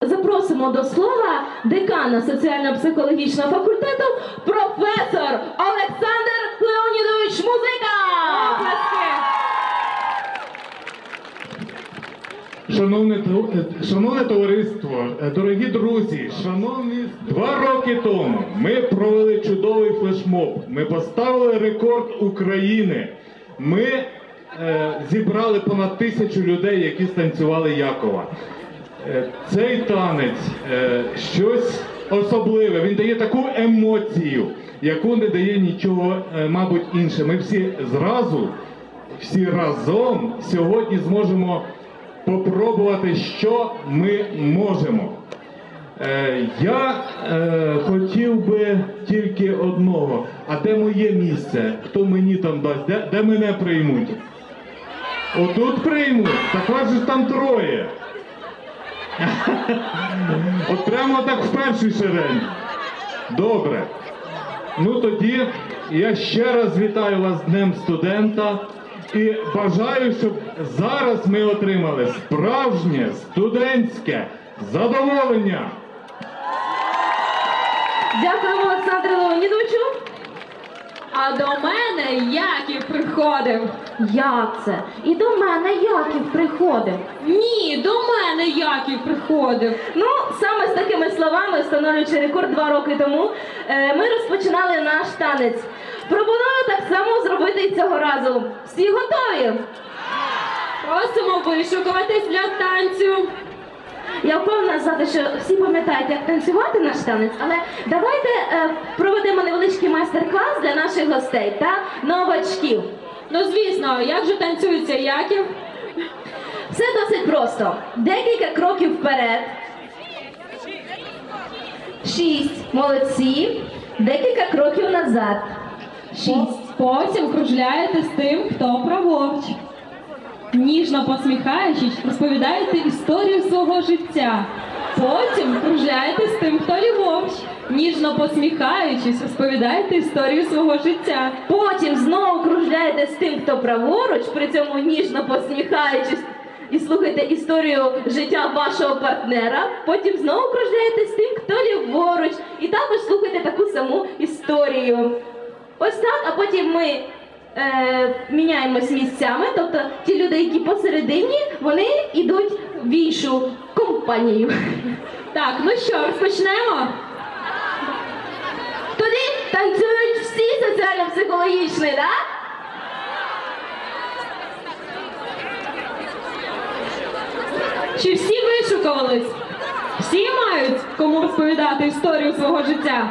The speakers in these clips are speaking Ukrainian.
Запросимо до слова декана соціально-психологічного факультету професор Олександр Леонідович Музика. Шановне, е, шановне товариство, е, дорогі друзі, шановні, два роки тому ми провели чудовий флешмоб. Ми поставили рекорд України. Ми е, зібрали понад тисячу людей, які станцювали Якова. Е, цей танець е, щось особливе. Він дає таку емоцію, яку не дає нічого, е, мабуть, інше. Ми всі зразу, всі разом сьогодні зможемо попробувати, що ми можемо. Я хотів би тільки одного. А де моє місце? Хто мені там дасть? Де, де мене приймуть? Отут приймуть? Так вас же там троє. От прямо так в першій шерені. Добре. Ну тоді я ще раз вітаю вас з Днем студента і бажаю, щоб зараз ми отримали справжнє студентське задоволення. Дякуємо Олександру Леонідовичу. А до мене Яків приходив. Як це? І до мене Яків приходив. Ні, до мене Яків приходив. Ну, саме з такими словами, встановлюючи рекорд два роки тому, е, ми розпочинали наш танець. Пропоную так само зробити і цього разу. Всі готові? Просимо вишукуватись для танцю. Я впевнена сказати, що всі пам'ятають, як танцювати наш танець, але давайте е, проведемо невеличкий майстер-клас для наших гостей та новачків. Ну звісно, як же танцюється Яків? Все досить просто. Декілька кроків вперед. Шість. Молодці. Декілька кроків назад. Шість. Потім кружляєте з тим, хто праворуч. Ніжно посміхаючись, розповідаєте історію свого життя. Потім кружляєте з тим, хто ліворуч. Ніжно посміхаючись, розповідаєте історію свого життя. Потім знову кружляєте з тим, хто праворуч, при цьому ніжно посміхаючись. І слухайте історію життя вашого партнера. Потім знову кружляєте з тим, хто ліворуч. І також слухайте таку саму історію. Ось так, а потім ми е, міняємось місцями. Тобто ті люди, які посередині, вони йдуть в іншу компанію. Так, ну що, розпочнемо? Тоді танцюють всі соціально-психологічні, так? Да? Чи всі вишукувались? Всі мають кому розповідати історію свого життя?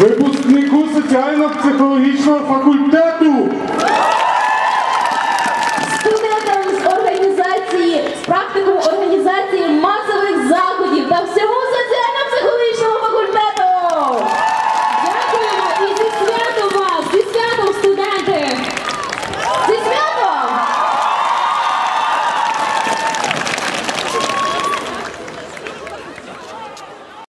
випускнику соціально-психологічного факультету.